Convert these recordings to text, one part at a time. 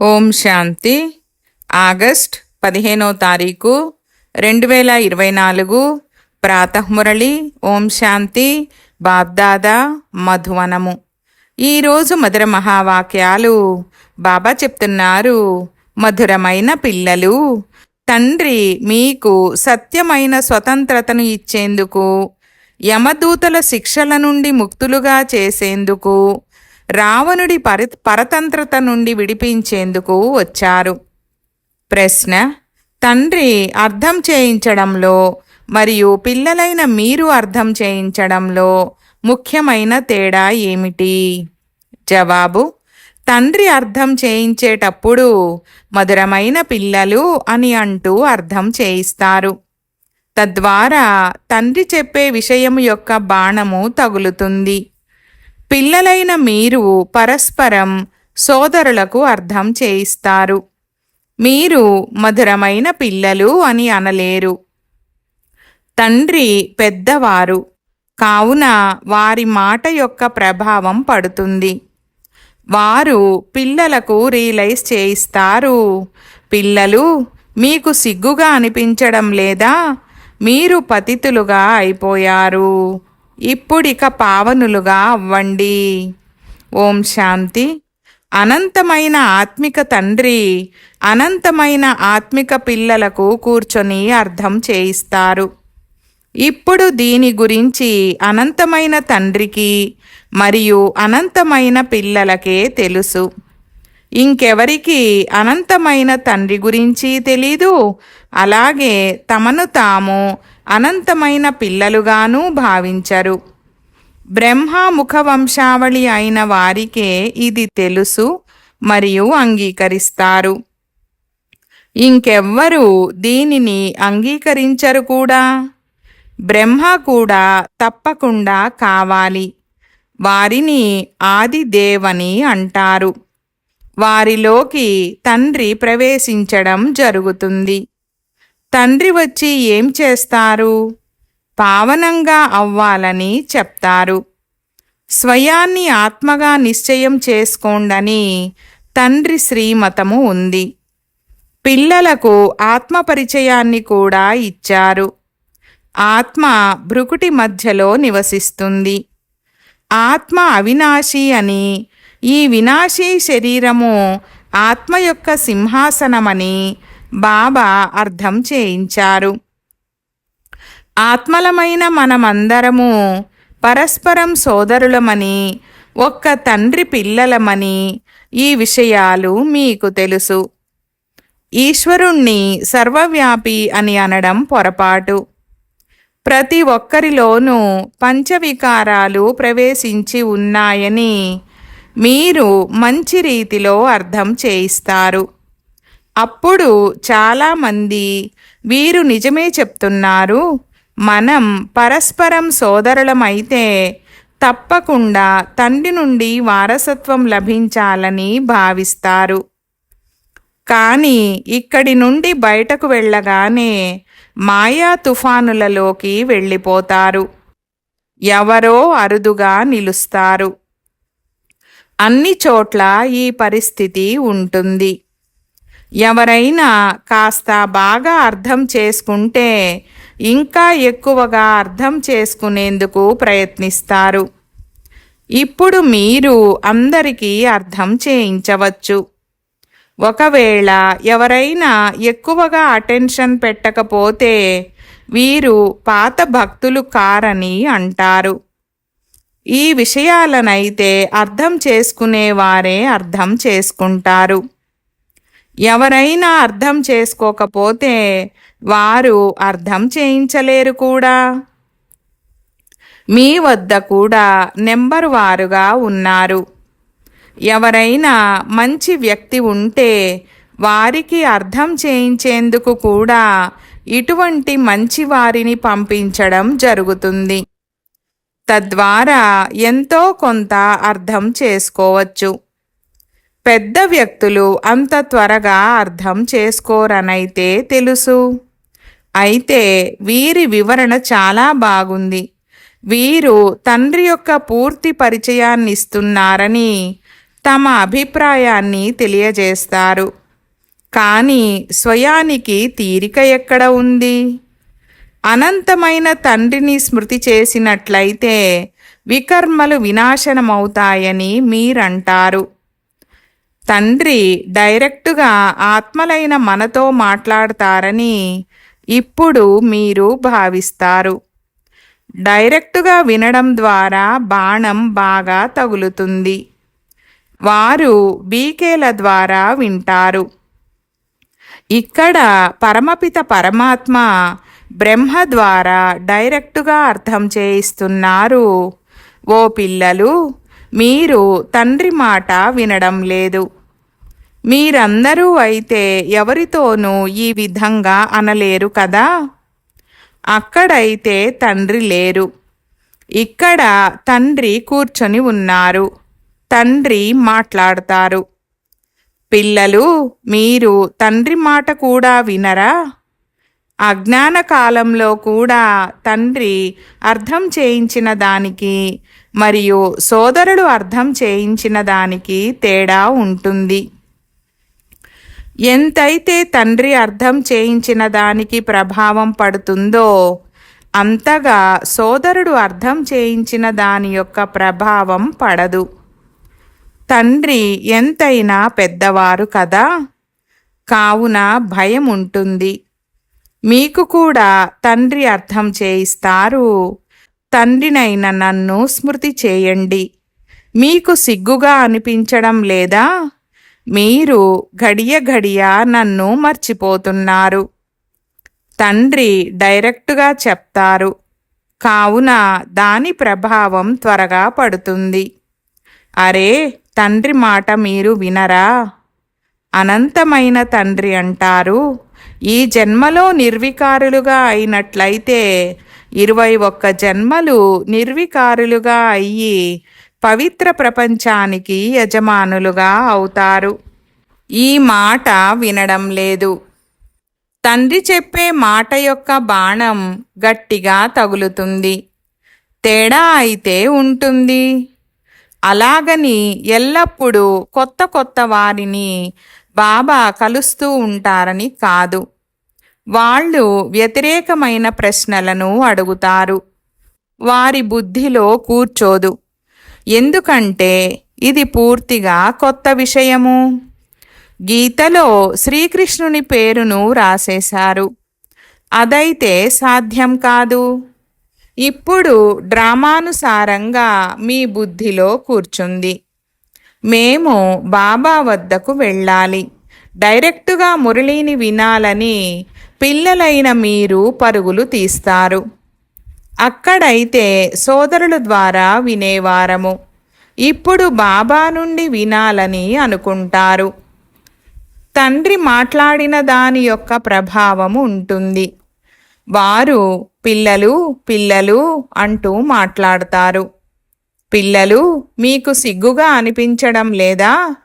ఓం శాంతి. August పదిహేనో తారీఖు రెండు వేల ఇరవై నాలుగు ప్రాతమురళి. ఓం శాంతి. బాబ్దాదా మధువనము. ఈరోజు మధుర మహావాక్యాలు బాబా చెప్తున్నారు. మధురమైన పిల్లలు తండ్రి మీకు సత్యమైన స్వతంత్రతను ఇచ్చేందుకు యమదూతల శిక్షల నుండి ముక్తులుగా చేసేందుకు రావణుడి పరి పరతంత్రత నుండి విడిపించేందుకు వచ్చారు. ప్రశ్న తండ్రి అర్థం చేయించడంలో మరియు పిల్లలైన మీరు అర్థం చేయించడంలో ముఖ్యమైన తేడా ఏమిటి? జవాబు తండ్రి అర్థం చేయించేటప్పుడు మధురమైన పిల్లలు అని అంటూ అర్థం చేయిస్తారు. తద్వారా తండ్రి చెప్పే విషయం యొక్క బాణము తగులుతుంది. పిల్లలైన మీరు పరస్పరం సోదరులకు అర్థం చేయిస్తారు. మీరు మధురమైన పిల్లలు అని అనలేరు. తండ్రి పెద్దవారు కావున వారి మాట యొక్క ప్రభావం పడుతుంది. వారు పిల్లలకు రియలైజ్ చేయిస్తారు. పిల్లలు మీకు సిగ్గుగా అనిపించడం లేదా? మీరు పతితులుగా అయిపోయారు. ఇప్పుడిక పావనులుగా అవ్వండి. ఓం శాంతి. అనంతమైన ఆత్మిక తండ్రి అనంతమైన ఆత్మిక పిల్లలకు కూర్చొని అర్థం చేయిస్తారు. ఇప్పుడు దీని గురించి అనంతమైన తండ్రికి మరియు అనంతమైన పిల్లలకే తెలుసు. ఇంకెవరికి అనంతమైన తండ్రి గురించి తెలీదు. అలాగే తమను తాము అనంతమైన పిల్లలుగాను భావించరు. బ్రహ్మ ముఖవంశావళి అయిన వారికే ఇది తెలుసు మరియు అంగీకరిస్తారు. ఇంకెవ్వరు దీనిని అంగీకరించరు కూడా. బ్రహ్మ కూడా తప్పకుండా కావాలి. వారిని ఆదిదేవని అంటారు. వారిలోకి తండ్రి ప్రవేశించడం జరుగుతుంది. తండ్రి వచ్చి ఏం చేస్తారు? పావనంగా అవ్వాలని చెప్తారు. స్వయాన్ని ఆత్మగా నిశ్చయం చేసుకోండని తండ్రి శ్రీమతము ఉంది. పిల్లలకు ఆత్మ పరిచయాన్ని కూడా ఇచ్చారు. ఆత్మ భృకుటి మధ్యలో నివసిస్తుంది. ఆత్మ అవినాశి అని ఈ వినాశీ శరీరము ఆత్మ యొక్క సింహాసనమని బాబా అర్థం చేయించారు. ఆత్మలమైన మనమందరము పరస్పరం సోదరులమని ఒక్క తండ్రి పిల్లలమని ఈ విషయాలు మీకు తెలుసు. ఈశ్వరుణ్ణి సర్వవ్యాపి అని అనడం పొరపాటు. ప్రతి ఒక్కరిలోనూ పంచవికారాలు ప్రవేశించి ఉన్నాయని మీరు మంచి రీతిలో అర్థం చేయిస్తారు. అప్పుడు చాలామంది వీరు నిజమే చెప్తున్నారు మనం పరస్పరం సోదరులమైతే తప్పకుండా తండ్రి నుండి వారసత్వం లభించాలని భావిస్తారు. కానీ ఇక్కడి నుండి బయటకు వెళ్ళగానే మాయా తుఫానులలోకి వెళ్ళిపోతారు. ఎవరో అరుదుగా నిలుస్తారు. అన్ని చోట్ల ఈ పరిస్థితి ఉంటుంది. ఎవరైనా కాస్త బాగా అర్థం చేసుకుంటే ఇంకా ఎక్కువగా అర్థం చేసుకునేందుకు ప్రయత్నిస్తారు. ఇప్పుడు మీరు అందరికీ అర్థం చేయించవచ్చు. ఒకవేళ ఎవరైనా ఎక్కువగా అటెన్షన్ పెట్టకపోతే వీరు పాత భక్తులు కారని అంటారు. ఈ విషయాలనైతే అర్థం చేసుకునేవారే అర్థం చేసుకుంటారు. ఎవరైనా అర్థం చేసుకోకపోతే వారు అర్థం చేయించలేరు కూడా. మీ వద్ద కూడా నెంబర్ వారుగా ఉన్నారు. ఎవరైనా మంచి వ్యక్తి ఉంటే వారికి అర్థం చేయించేందుకు కూడా ఇటువంటి మంచి వారిని పంపించడం జరుగుతుంది. తద్వారా ఎంతో కొంత అర్థం చేసుకోవచ్చు. పెద్ద వ్యక్తులు అంత త్వరగా అర్థం చేసుకోరనైతే తెలుసు. అయితే వీరి వివరణ చాలా బాగుంది. వీరు తండ్రి యొక్క పూర్తి పరిచయాన్ని ఇస్తున్నారని తమ అభిప్రాయాన్ని తెలియజేస్తారు. కానీ స్వయానికి తీరిక ఎక్కడ ఉంది? అనంతమైన తండ్రిని స్మృతి చేసినట్లయితే వికర్మలు వినాశనమవుతాయని మీరంటారు. తండ్రి డైరెక్టుగా ఆత్మలైన మనతో మాట్లాడతారని ఇప్పుడు మీరు భావిస్తారు. డైరెక్టుగా వినడం ద్వారా బాణం బాగా తగులుతుంది. వారు బీకేల ద్వారా వింటారు. ఇక్కడ పరమపిత పరమాత్మ బ్రహ్మ ద్వారా డైరెక్టుగా అర్థం చేయిస్తున్నారు. ఓ పిల్లలు మీరు తండ్రి మాట వినడం లేదు. మీరందరూ అయితే ఎవరితోనూ ఈ విధంగా అనలేరు కదా? అక్కడైతే తండ్రి లేరు. ఇక్కడ తండ్రి కూర్చొని ఉన్నారు. తండ్రి మాట్లాడతారు. పిల్లలు మీరు తండ్రి మాట కూడా వినరా? అజ్ఞాన కాలంలో కూడా తండ్రి అర్థం చేయించిన దానికి మరియు సోదరుడు అర్థం చేయించిన దానికి తేడా ఉంటుంది. ఎంతైతే తండ్రి అర్థం చేయించిన దానికి ప్రభావం పడుతుందో అంతగా సోదరుడు అర్థం చేయించిన దాని యొక్క ప్రభావం పడదు. తండ్రి ఎంతైనా పెద్దవారు కదా కావున భయం ఉంటుంది. మీకు కూడా తండ్రి అర్థం చేయిస్తారు తండ్రినైన నన్ను స్మృతి చేయండి. మీకు సిగ్గుగా అనిపించడం లేదా? మీరు గడియ ఘడియ నన్ను మర్చిపోతున్నారు. తండ్రి డైరెక్టుగా చెప్తారు కావున దాని ప్రభావం త్వరగా పడుతుంది. అరే తండ్రి మాట మీరు వినరా? అనంతమైన తండ్రి అంటారు ఈ జన్మలో నిర్వికారులుగా అయినట్లయితే ఇరవై ఒక్క జన్మలు నిర్వికారులుగా అయ్యి పవిత్ర ప్రపంచానికి యజమానులుగా అవుతారు. ఈ మాట వినడం లేదు. తండ్రి చెప్పే మాట యొక్క బాణం గట్టిగా తగులుతుంది. తేడా అయితే ఉంటుంది. అలాగని ఎల్లప్పుడూ కొత్త కొత్త వారిని బాబా కలుస్తూ ఉంటారని కాదు. వాళ్ళు వ్యతిరేకమైన ప్రశ్నలను అడుగుతారు. వారి బుద్ధిలో కూర్చోదు. ఎందుకంటే ఇది పూర్తిగా కొత్త విషయము. గీతలో శ్రీకృష్ణుని పేరును రాసేశారు. అదైతే సాధ్యం కాదు. ఇప్పుడు డ్రామానుసారంగా మీ బుద్ధిలో కూర్చుంది. మేము బాబా వద్దకు వెళ్ళాలి. డైరెక్టుగా మురళిని వినాలని పిల్లలైన మీరు పరుగులు తీస్తారు. అక్కడైతే సోదరుల ద్వారా వినేవారము ఇప్పుడు బాబా నుండి వినాలని అనుకుంటారు. తండ్రి మాట్లాడిన దాని యొక్క ప్రభావము ఉంటుంది. వారు పిల్లలు పిల్లలు అంటూ మాట్లాడతారు. పిల్లలు మీకు సిగ్గుగా అనిపించడం లేదా?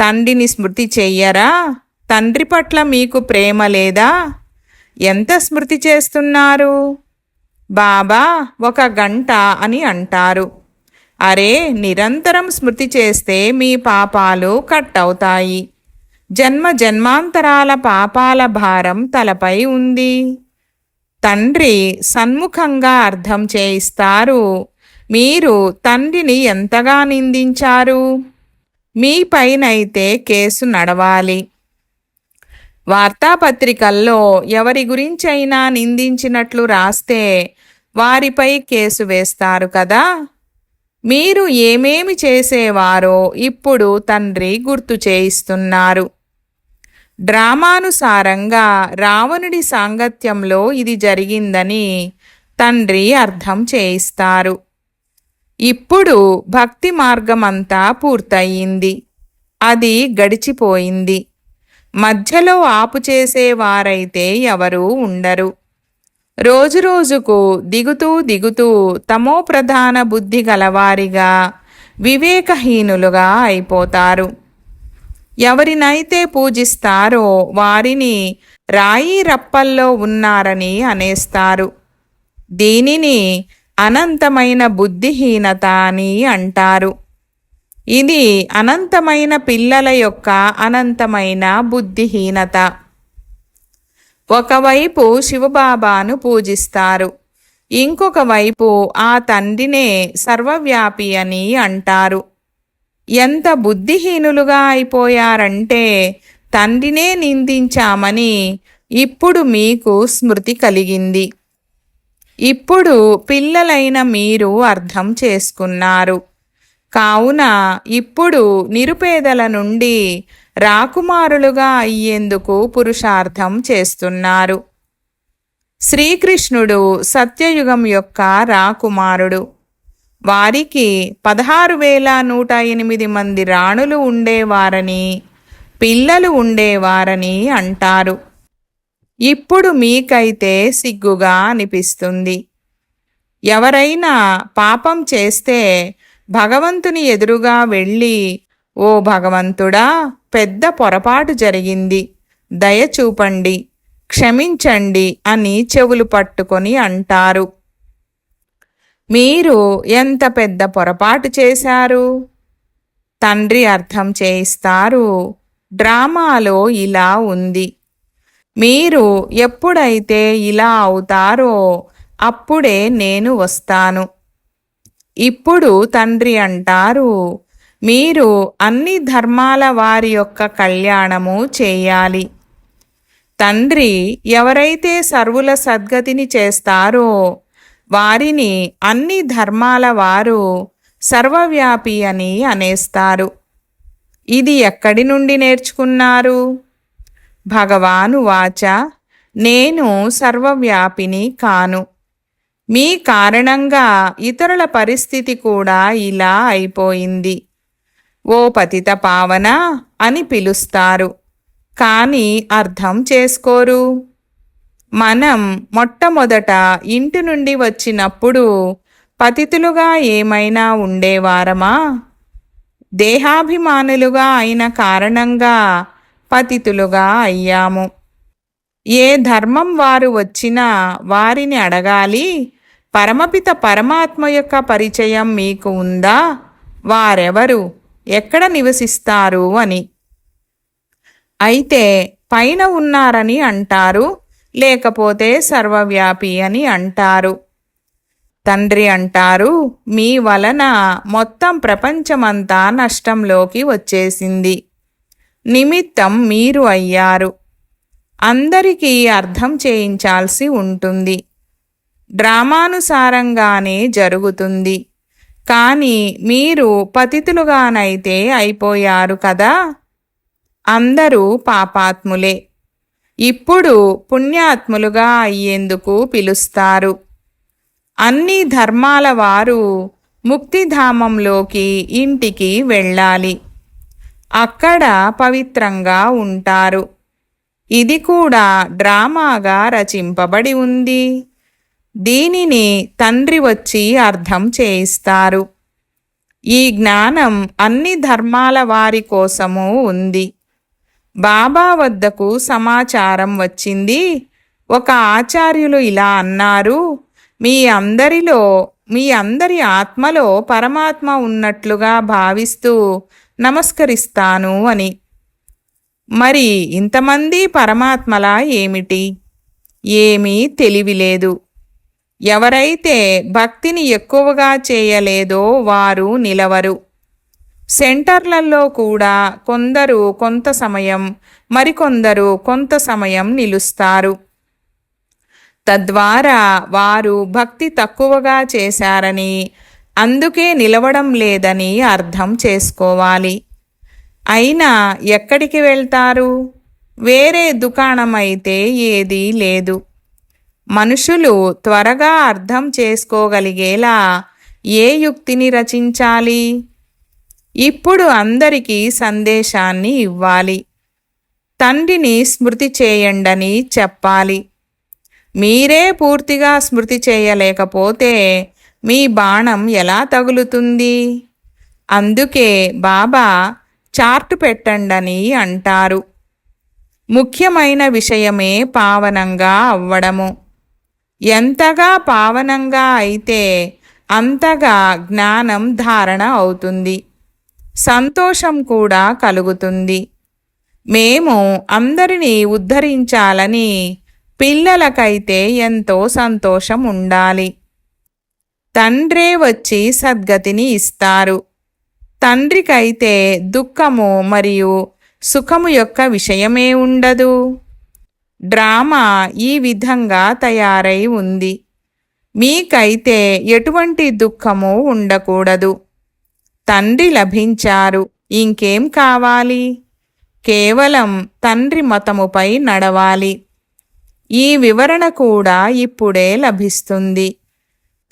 తండ్రిని స్మృతి చెయ్యరా? తండ్రి పట్ల మీకు ప్రేమ లేదా? ఎంత స్మృతి చేస్తున్నారు? బాబా ఒక గంట అని అంటారు. అరే నిరంతరం స్మృతి చేస్తే మీ పాపాలు కట్ అవుతాయి జన్మ జన్మాంతరాల పాపాల భారం తలపై ఉంది. తండ్రి సన్ముఖంగా అర్థం చేయిస్తారు. మీరు తండ్రిని ఎంతగా నిందించారు? మీ పైనైతే కేసు నడవాలి. వార్తాపత్రికల్లో ఎవరి గురించైనా నిందించినట్లు రాస్తే వారిపై కేసు వేస్తారు కదా? మీరు ఏమేమి చేసేవారో ఇప్పుడు తండ్రి గుర్తు చేయిస్తున్నారు. డ్రామానుసారంగా రావణుడి సాంగత్యంలో ఇది జరిగిందని తండ్రి అర్థం చేయిస్తారు. ఇప్పుడు భక్తి మార్గమంతా పూర్తయింది. అది గడిచిపోయింది. మధ్యలో ఆపు చేసేవారైతే ఎవరూ ఉండరు. రోజురోజుకు దిగుతూ దిగుతూ తమో ప్రధాన బుద్ధి గలవారిగా వివేకహీనులుగా అయిపోతారు. ఎవరినైతే పూజిస్తారో వారిని రాయి రప్పల్లో ఉన్నారని అనేస్తారు. దీనిని అనంతమైన బుద్ధిహీనత అని అంటారు. ఇది అనంతమైన పిల్లల యొక్క అనంతమైన బుద్ధిహీనత. ఒకవైపు శివబాబాను పూజిస్తారు ఇంకొక వైపు ఆ తండ్రినే సర్వవ్యాపి అని అంటారు. ఎంత బుద్ధిహీనులుగా అయిపోయారంటే తండ్రినే నిందించామని ఇప్పుడు మీకు స్మృతి కలిగింది. ఇప్పుడు పిల్లలైన మీరు అర్థం చేసుకున్నారు. కావున ఇప్పుడు నిరుపేదల నుండి రాకుమారులుగా అయ్యేందుకు పురుషార్థం చేస్తున్నారు. శ్రీకృష్ణుడు సత్యయుగం యొక్క రాకుమారుడు. వారికి పదహారు వేల నూట ఎనిమిది మంది రాణులు ఉండేవారని పిల్లలు ఉండేవారని అంటారు. ఇప్పుడు మీకైతే సిగ్గుగా అనిపిస్తుంది. ఎవరైనా పాపం చేస్తే భగవంతుని ఎదురుగా వెళ్ళి ఓ భగవంతుడా పెద్ద పొరపాటు జరిగింది. దయ చూపండి క్షమించండి అని చెవులు పట్టుకొని అంటారు. మీరు ఎంత పెద్ద పొరపాటు చేశారు? తండ్రి అర్థం చేయిస్తారు. డ్రామాలో ఇలా ఉంది. మీరు ఎప్పుడైతే ఇలా అవుతారో అప్పుడే నేను వస్తాను. ఇప్పుడు తండ్రి అంటారు మీరు అన్ని ధర్మాల వారి యొక్క కళ్యాణము చేయాలి. తండ్రి ఎవరైతే సర్వుల సద్గతిని చేస్తారో వారిని అన్ని ధర్మాల వారు సర్వవ్యాపి అని అనేస్తారు. ఇది ఎక్కడి నుండి నేర్చుకున్నారు? భగవాను వాచ నేను సర్వవ్యాపిని కాను. మీ కారణంగా ఇతరుల పరిస్థితి కూడా ఇలా అయిపోయింది. ఓ పతిత పావన అని పిలుస్తారు. కానీ అర్థం చేసుకోరు. మనం మొట్టమొదట ఇంటి నుండి వచ్చినప్పుడు పతితులుగా ఏమైనా ఉండేవారమా? దేహాభిమానులుగా అయిన కారణంగా పతితులుగా అయ్యాము. ఏ ధర్మం వారు వచ్చినా వారిని అడగాలి పరమపిత పరమాత్మ యొక్క పరిచయం మీకు ఉందా? వారెవరు? ఎక్కడ నివసిస్తారు అని. అయితే పైన ఉన్నారని అంటారు లేకపోతే సర్వవ్యాపి అని అంటారు. తండ్రి అంటారు మీ వలన మొత్తం ప్రపంచమంతా నష్టంలోకి వచ్చేసింది. నిమిత్తం మీరు అయ్యారు. అందరికీ అర్థం చేయించాల్సి ఉంటుంది. డ్రామానుసారంగానే జరుగుతుంది. కానీ మీరు పతితులుగానైతే అయిపోయారు కదా? అందరూ పాపాత్ములే. ఇప్పుడు పుణ్యాత్ములుగా అయ్యేందుకు పిలుస్తారు. అన్ని ధర్మాల వారు ముక్తిధామంలోకి ఇంటికి వెళ్ళాలి. అక్కడ పవిత్రంగా ఉంటారు. ఇది కూడా డ్రామాగా రచింపబడి ఉంది. దీనిని తండ్రి వచ్చి అర్థం చేయిస్తారు. ఈ జ్ఞానం అన్ని ధర్మాల వారి కోసము ఉంది. బాబా వద్దకు సమాచారం వచ్చింది. ఒక ఆచార్యులు ఇలా అన్నారు మీ అందరిలో మీ అందరి ఆత్మలో పరమాత్మ ఉన్నట్లుగా భావిస్తూ నమస్కరిస్తాను అని. మరి ఇంతమంది పరమాత్మలా ఏమిటి? ఏమీ తెలివి లేదు. ఎవరైతే భక్తిని ఎక్కువగా చేయలేదో వారు నిలవరు. సెంటర్లలో కూడా కొందరు కొంత సమయం మరికొందరు కొంత సమయం నిలుస్తారు. తద్వారా వారు భక్తి తక్కువగా చేశారని అందుకే నిలవడం లేదని అర్థం చేసుకోవాలి. అయినా ఎక్కడికి వెళ్తారు? వేరే దుకాణం అయితే ఏదీ లేదు. మనుషులు త్వరగా అర్థం చేసుకోగలిగేలా ఏ యుక్తిని రచించాలి? ఇప్పుడు అందరికీ సందేశాన్ని ఇవ్వాలి. తండ్రిని స్మృతి చేయండని చెప్పాలి. మీరే పూర్తిగా స్మృతి చేయలేకపోతే మీ బాణం ఎలా తగులుతుంది? అందుకే బాబా చార్టు పెట్టండని అంటారు. ముఖ్యమైన విషయమే పావనంగా అవ్వడము. ఎంతగా పావనంగా అయితే అంతగా జ్ఞానం ధారణ అవుతుంది. సంతోషం కూడా కలుగుతుంది. మేము అందరినీ ఉద్ధరించాలని పిల్లలకైతే ఎంతో సంతోషం ఉండాలి. తండ్రే వచ్చి సద్గతిని ఇస్తారు. తండ్రికైతే దుఃఖము మరియు సుఖము యొక్క విషయమే ఉండదు. డ్రామా ఈ విధంగా తయారై ఉంది. మీకైతే ఎటువంటి దుఃఖము ఉండకూడదు. తండ్రి లభించారు. ఇంకేం కావాలి? కేవలం తండ్రి మతముపై నడవాలి. ఈ వివరణ కూడా ఇప్పుడే లభిస్తుంది.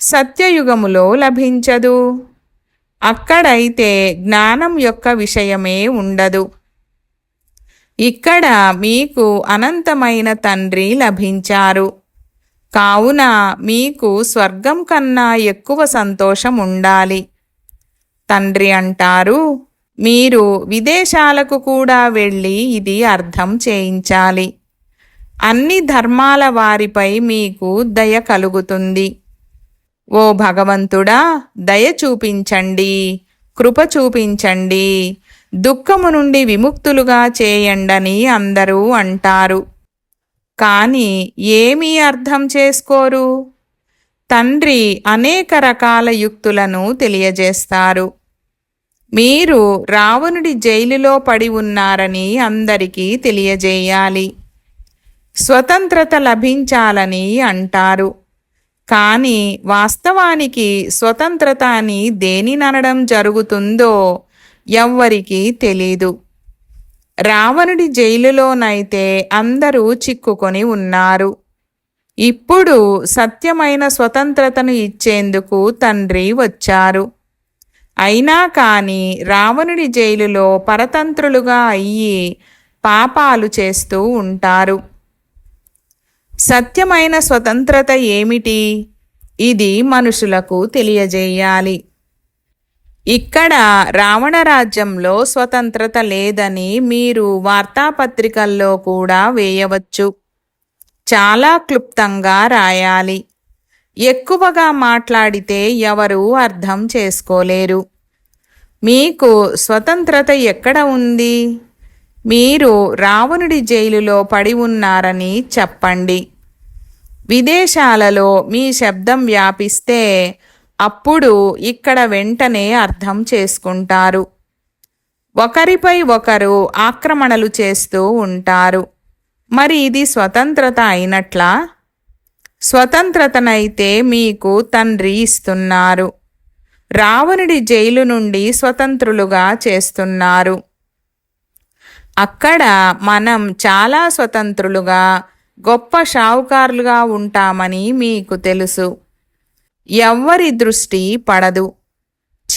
సత్యయుగములో లభించదు. అక్కడైతే జ్ఞానం యొక్క విషయమే ఉండదు. ఇక్కడ మీకు అనంతమైన తండ్రి లభించారు. కావున మీకు స్వర్గం కన్నా ఎక్కువ సంతోషం ఉండాలి. తండ్రి అంటారు మీరు విదేశాలకు కూడా వెళ్ళి ఇది అర్థం చేయించాలి. అన్ని ధర్మాల వారిపై మీకు దయ కలుగుతుంది. ఓ భగవంతుడా దయ చూపించండి కృప చూపించండి దుఃఖము నుండి విముక్తులుగా చేయండని అందరూ అంటారు. కానీ ఏమీ అర్థం చేసుకోరు? తండ్రి అనేక రకాల యుక్తులను తెలియజేస్తారు. మీరు రావణుడి జైలులో పడి ఉన్నారని అందరికీ తెలియజేయాలి. స్వతంత్రత లభించాలని అంటారు. కానీ వాస్తవానికి స్వతంత్రత అని దేనిననడం జరుగుతుందో ఎవ్వరికీ తెలీదు. రావణుడి జైలులోనైతే అందరూ చిక్కుకొని ఉన్నారు. ఇప్పుడు సత్యమైన స్వతంత్రతను ఇచ్చేందుకు తండ్రి వచ్చారు. అయినా కాని రావణుడి జైలులో పరతంత్రులుగా అయ్యి పాపాలు చేస్తూ ఉంటారు. సత్యమైన స్వతంత్రత ఏమిటి? ఇది మనుషులకు తెలియజేయాలి. ఇక్కడ రావణ రాజ్యంలో స్వతంత్రత లేదని మీరు వార్తాపత్రికల్లో కూడా వేయవచ్చు. చాలా క్లుప్తంగా రాయాలి. ఎక్కువగా మాట్లాడితే ఎవరూ అర్థం చేసుకోలేరు. మీకు స్వతంత్రత ఎక్కడ ఉంది? మీరు రావణుడి జైలులో పడి ఉన్నారని చెప్పండి. విదేశాలలో మీ శబ్దం వ్యాపిస్తే అప్పుడు ఇక్కడ వెంటనే అర్థం చేసుకుంటారు. ఒకరిపై ఒకరు ఆక్రమణలు చేస్తూ ఉంటారు. మరి ఇది స్వతంత్రత అయినట్లా? స్వతంత్రతనైతే మీకు తండ్రి ఇస్తున్నారు. రావణుడి జైలు నుండి స్వతంత్రులుగా చేస్తున్నారు. అక్కడ మనం చాలా స్వతంత్రులుగా గొప్ప షావుకారులుగా ఉంటామని మీకు తెలుసు. ఎవ్వరి దృష్టి పడదు.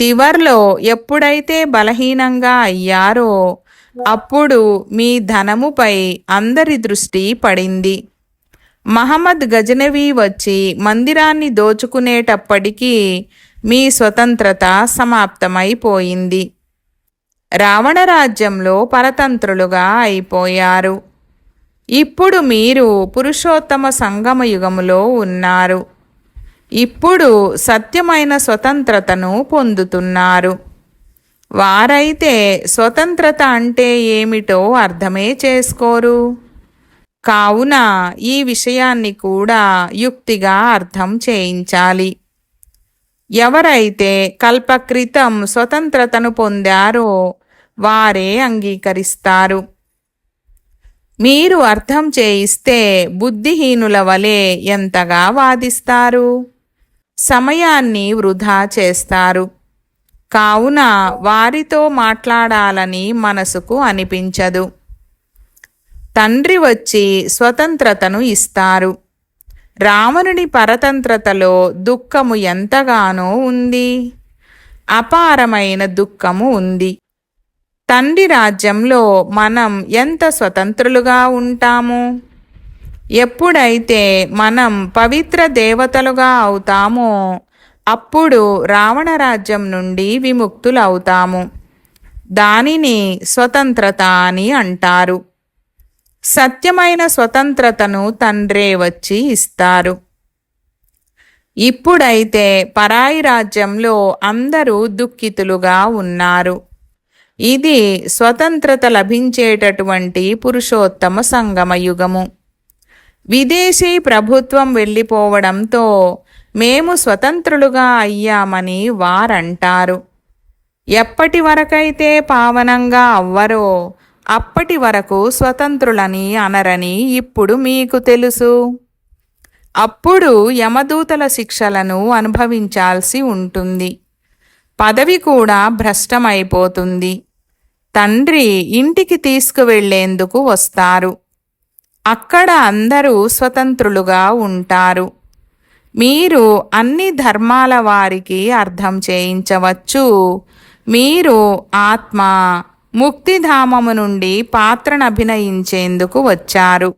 చివర్లో ఎప్పుడైతే బలహీనంగా అయ్యారో అప్పుడు మీ ధనముపై అందరి దృష్టి పడింది. మహమ్మద్ గజనవి వచ్చి మందిరాన్ని దోచుకునేటప్పటికీ మీ స్వతంత్రత సమాప్తమైపోయింది. రావణ రాజ్యంలో పరతంత్రులుగా అయిపోయారు. ఇప్పుడు మీరు పురుషోత్తమ సంగమ యుగములో ఉన్నారు. ఇప్పుడు సత్యమైన స్వతంత్రతను పొందుతున్నారు. వారైతే స్వతంత్రత అంటే ఏమిటో అర్థమే చేసుకోరు. కావున ఈ విషయాన్ని కూడా యుక్తిగా అర్థం చేయించాలి. ఎవరైతే కల్పక్రితం స్వతంత్రతను పొందారో వారే అంగీకరిస్తారు. మీరు అర్థం చేయిస్తే బుద్ధిహీనుల వలె ఎంతగా వాదిస్తారు? సమయాన్ని వృధా చేస్తారు. కావున వారితో మాట్లాడాలని మనసుకు అనిపించదు. తండ్రి వచ్చి స్వతంత్రతను ఇస్తారు. రావణుని పరతంత్రతలో దుఃఖము ఎంతగానో ఉంది. అపారమైన దుఃఖము ఉంది. తండ్రి రాజ్యంలో మనం ఎంత స్వతంత్రులుగా ఉంటాము? ఎప్పుడైతే మనం పవిత్ర దేవతలుగా అవుతామో అప్పుడు రావణ రాజ్యం నుండి విముక్తులవుతాము. దానిని స్వతంత్రత అని అంటారు. సత్యమైన స్వతంత్రతను తండ్రే వచ్చి ఇస్తారు. ఇప్పుడైతే పరాయి రాజ్యంలో అందరూ దుఃఖితులుగా ఉన్నారు. ఇది స్వతంత్రత లభించేటటువంటి పురుషోత్తమ సంగమ యుగము విదేశీ ప్రభుత్వం వెళ్ళిపోవడంతో మేము స్వతంత్రులుగా అయ్యామని వారంటారు. ఎప్పటి వరకైతే పావనంగా అవ్వరో అప్పటి వరకు స్వతంత్రులని అనరని ఇప్పుడు మీకు తెలుసు. అప్పుడు యమదూతల శిక్షలను అనుభవించాల్సి ఉంటుంది. పదవి కూడా భ్రష్టమైపోతుంది. తండ్రి ఇంటికి తీసుకువెళ్ళేందుకు వస్తారు. అక్కడ అందరూ స్వతంత్రులుగా ఉంటారు. మీరు అన్ని ధర్మాల వారికి అర్థం చేయించవచ్చు. మీరు ఆత్మ ముక్తిధామము నుండి పాత్రను అభినయించేందుకు వచ్చారు.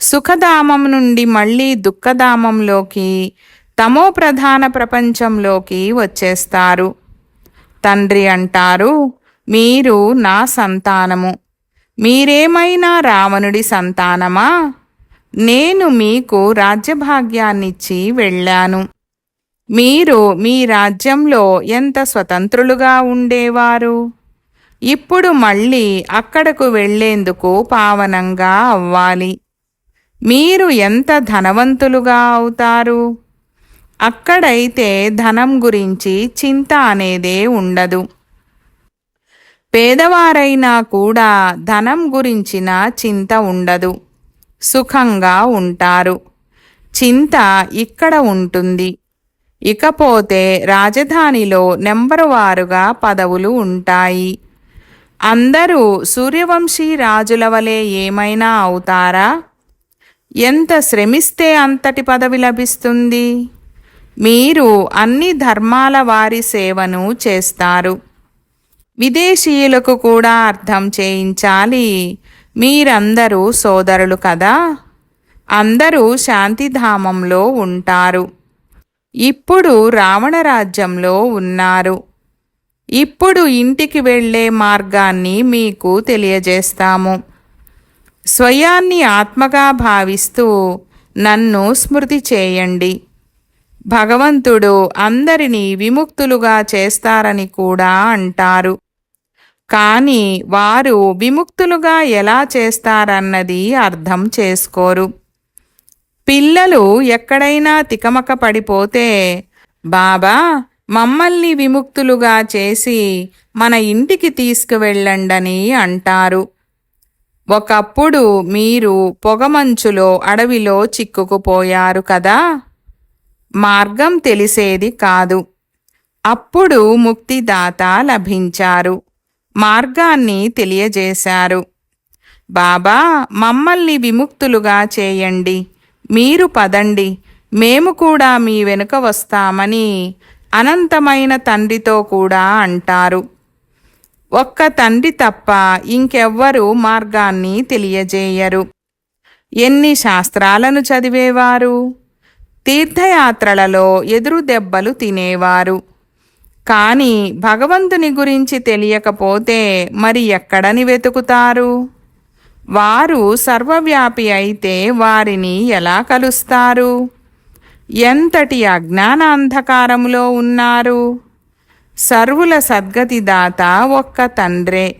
సుఖధామం నుండి మళ్ళీ దుఃఖధామంలోకి తమో ప్రధాన ప్రపంచంలోకి వచ్చేస్తారు. తండ్రి అంటారు మీరు నా సంతానము. మీరేమైనా రావణుడి సంతానమా? నేను మీకు రాజ్యభాగ్యాన్నిచ్చి వెళ్ళాను. మీరు మీ రాజ్యంలో ఎంత స్వతంత్రులుగా ఉండేవారు? ఇప్పుడు మళ్ళీ అక్కడకు వెళ్ళేందుకు పావనంగా అవ్వాలి. మీరు ఎంత ధనవంతులుగా అవుతారు? అక్కడైతే ధనం గురించి చింత అనేదే ఉండదు. పేదవారైనా కూడా ధనం గురించిన చింత ఉండదు. సుఖంగా ఉంటారు. చింత ఇక్కడ ఉంటుంది. ఇకపోతే రాజధానిలో నెంబరు వారుగా పదవులు ఉంటాయి. అందరూ సూర్యవంశీ రాజుల వలె ఏమైనా అవుతారా? ఎంత శ్రమిస్తే అంతటి పదవి లభిస్తుంది? మీరు అన్ని ధర్మాల వారి సేవను చేస్తారు. విదేశీయులకు కూడా అర్థం చేయించాలి. మీరందరూ సోదరులు కదా? అందరూ శాంతిధామంలో ఉంటారు. ఇప్పుడు రావణరాజ్యంలో ఉన్నారు. ఇప్పుడు ఇంటికి వెళ్ళే మార్గాన్ని మీకు తెలియజేస్తాము. స్వయాన్ని ఆత్మగా భావిస్తూ నన్ను స్మృతి చేయండి. భగవంతుడు అందరినీ విముక్తులుగా చేస్తారని కూడా అంటారు. కానీ వారు విముక్తులుగా ఎలా చేస్తారన్నది అర్థం చేసుకోరు. పిల్లలు ఎక్కడైనా తికమక పడిపోతే బాబా మమ్మల్ని విముక్తులుగా చేసి మన ఇంటికి తీసుకువెళ్ళండని అంటారు. ఒకప్పుడు మీరు పొగమంచులో అడవిలో చిక్కుకుపోయారు కదా? మార్గం తెలిసేది కాదు. అప్పుడు ముక్తిదాత లభించారు. మార్గాన్ని తెలియజేశారు. బాబా మమ్మల్ని విముక్తులుగా చేయండి. మీరు పదండి. మేము కూడా మీ వెనుక వస్తామని అనంతమైన తండ్రితో కూడా అంటారు. ఒక్క తండ్రి తప్ప ఇంకెవ్వరూ మార్గాన్ని తెలియజేయరు. ఎన్ని శాస్త్రాలను చదివేవారు? తీర్థయాత్రలలో ఎదురు దెబ్బలు తినేవారు. కానీ భగవంతుని గురించి తెలియకపోతే మరి ఎక్కడని వెతుకుతారు? వారు సర్వవ్యాపి అయితే వారిని ఎలా కలుస్తారు? ఎంతటి అజ్ఞాన అంధకారములో ఉన్నారు? సర్వుల సద్గతిదాత ఒక్క తండ్రే.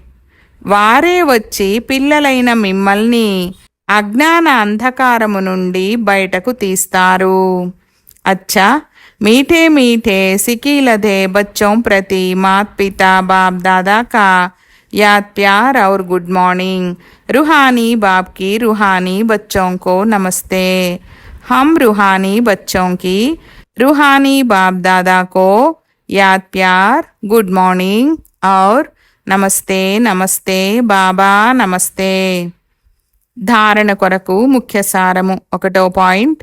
వారే వచ్చి పిల్లలైన మిమ్మల్ని అజ్ఞాన అంధకారము నుండి బయటకు తీస్తారు. అచ్చా मीठे मीठे सिकीलधे बच्चों प्रति मात पिता बाप दादा का याद प्यार और गुड मॉर्निंग रूहानी बाप की रूहानी बच्चों को नमस्ते हम रूहानी बच्चों की रूहानी बाप दादा को याद प्यार गुड मॉर्निंग और నమస్తే నమస్తే బాబా నమస్తే ధారణ కొరకు ముఖ్య సారము ఒకటో పాయింట్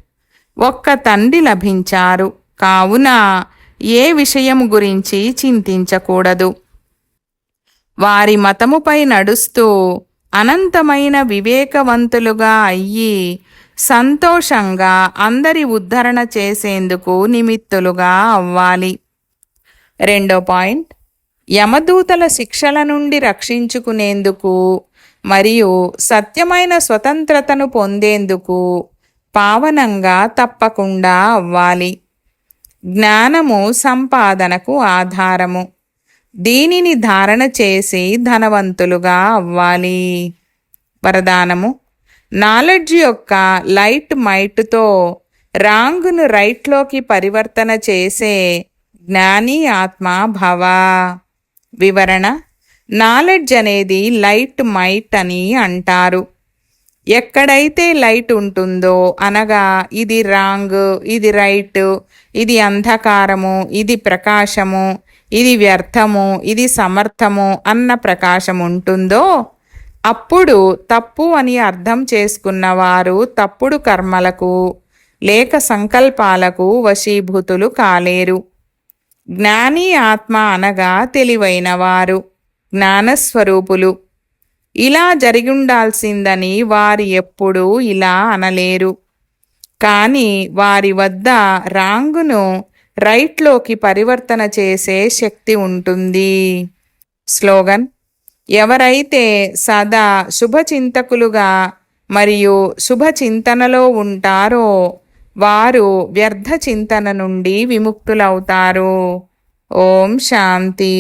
ఒక్క తండ్రి లభించారు కావున ఏ విషయం గురించి చింతించకూడదు. వారి మతముపై నడుస్తూ అనంతమైన వివేకవంతులుగా అయ్యి సంతోషంగా అందరి ఉద్ధరణ చేసేందుకు నిమిత్తులుగా అవ్వాలి. రెండో పాయింట్. యమదూతల శిక్షల నుండి రక్షించుకునేందుకు మరియు సత్యమైన స్వతంత్రతను పొందేందుకు పావనంగా తప్పకుండా అవ్వాలి. జ్ఞానము సంపాదనకు ఆధారము. దీనిని ధారణ చేసి ధనవంతులుగా అవ్వాలి. వరదానము. నాలెడ్జ్ యొక్క లైట్ మైట్తో రాంగును రైట్లోకి పరివర్తన చేసే జ్ఞాని ఆత్మ భవ. వివరణ. నాలెడ్జ్ అనేది లైట్ మైట్ అని అంటారు. ఎక్కడైతే లైట్ ఉంటుందో అనగా ఇది రాంగ్ ఇది రైట్ ఇది అంధకారము ఇది ప్రకాశము ఇది వ్యర్థము ఇది సమర్థము అన్న ప్రకాశం ఉంటుందో అప్పుడు తప్పు అని అర్థం చేసుకున్నవారు తప్పుడు కర్మలకు లేక సంకల్పాలకు వశీభూతులు కాలేరు. జ్ఞాని ఆత్మ అనగా తెలివైనవారు జ్ఞానస్వరూపులు. ఇలా జరిగుండాల్సిందని వారు ఎప్పుడూ ఇలా అనలేరు. కానీ వారి వద్ద రాంగును రైట్లోకి పరివర్తన చేసే శక్తి ఉంటుంది. స్లోగన్ ఎవరైతే సదా శుభచింతకులుగా మరియు శుభచింతనలో ఉంటారో వారు వ్యర్థ చింతన నుండి విముక్తులవుతారు. ఓం శాంతి.